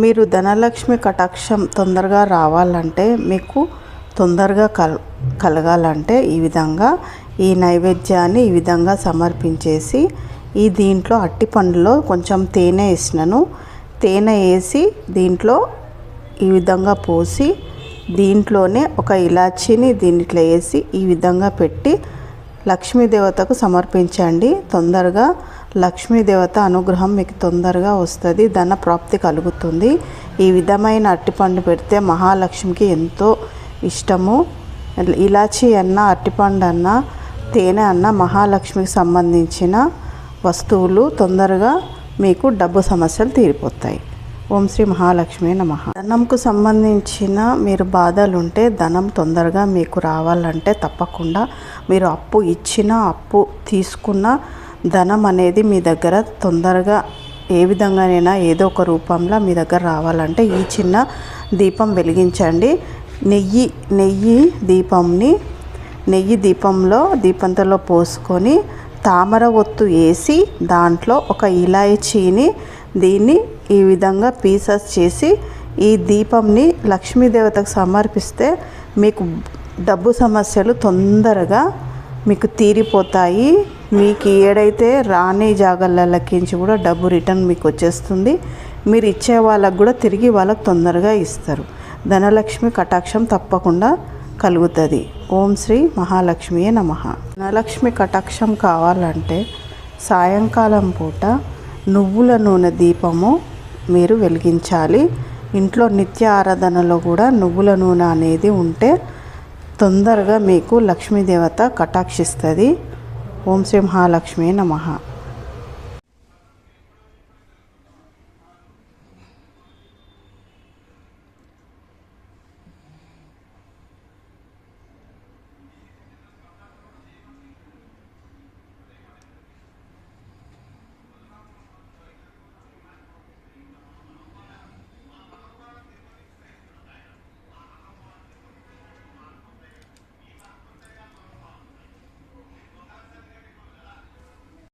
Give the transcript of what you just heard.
మీరు ధనలక్ష్మి కటాక్షం తొందరగా రావాలంటే మీకు తొందరగా కల్ కలగాలంటే ఈ విధంగా ఈ నైవేద్యాన్ని ఈ విధంగా సమర్పించేసి ఈ దీంట్లో అట్టి పండులో కొంచెం తేనె వేసినాను. తేనె వేసి దీంట్లో ఈ విధంగా పోసి దీంట్లోనే ఒక ఇలాచీని దీంట్లో వేసి ఈ విధంగా పెట్టి లక్ష్మీదేవతకు సమర్పించండి. తొందరగా లక్ష్మీదేవత అనుగ్రహం మీకు తొందరగా వస్తుంది ధన ప్రాప్తి కలుగుతుంది. ఈ విధమైన అరటిపండు పెడితే మహాలక్ష్మికి ఎంతో ఇష్టము. ఇలాచి అన్న అరటిపండు అన్న తేనె అన్న మహాలక్ష్మికి సంబంధించిన వస్తువులు తొందరగా మీకు డబ్బు సమస్యలు తీరిపోతాయి. ఓం శ్రీ మహాలక్ష్మి నమ. ధనంకు సంబంధించిన మీరు బాధలు ఉంటే ధనం తొందరగా మీకు రావాలంటే తప్పకుండా మీరు అప్పు ఇచ్చిన అప్పు తీసుకున్న ధనం అనేది మీ దగ్గర తొందరగా ఏ విధంగానైనా ఏదో ఒక రూపంలో మీ దగ్గర రావాలంటే ఈ చిన్న దీపం వెలిగించండి. నెయ్యి నెయ్యి దీపంని నెయ్యి దీపంలో దీపంతలో పోసుకొని తామర ఒత్తు వేసి దాంట్లో ఒక ఇలాయచీని దీన్ని ఈ విధంగా పీసెస్ చేసి ఈ దీపంని లక్ష్మీదేవతకు సమర్పిస్తే మీకు డబ్బు సమస్యలు తొందరగా మీకు తీరిపోతాయి. మీకు ఏడైతే రాని జాగళ్ళకించి కూడా డబ్బు రిటర్న్ మీకు వచ్చేస్తుంది. మీరు ఇచ్చే వాళ్ళకు కూడా తిరిగి వాళ్ళకు తొందరగా ఇస్తారు. ధనలక్ష్మి కటాక్షం తప్పకుండా కలుగుతుంది. ఓం శ్రీ మహాలక్ష్మియే నమ. ధనలక్ష్మి కటాక్షం కావాలంటే సాయంకాలం పూట నువ్వుల నూనె దీపము మీరు వెలిగించాలి. ఇంట్లో నిత్య ఆరాధనలో కూడా నువ్వుల నూనె అనేది ఉంటే తొందరగా మీకు లక్ష్మీదేవత కటాక్షిస్తుంది. ఓం శ్రీ మహాలక్ష్మి నమ.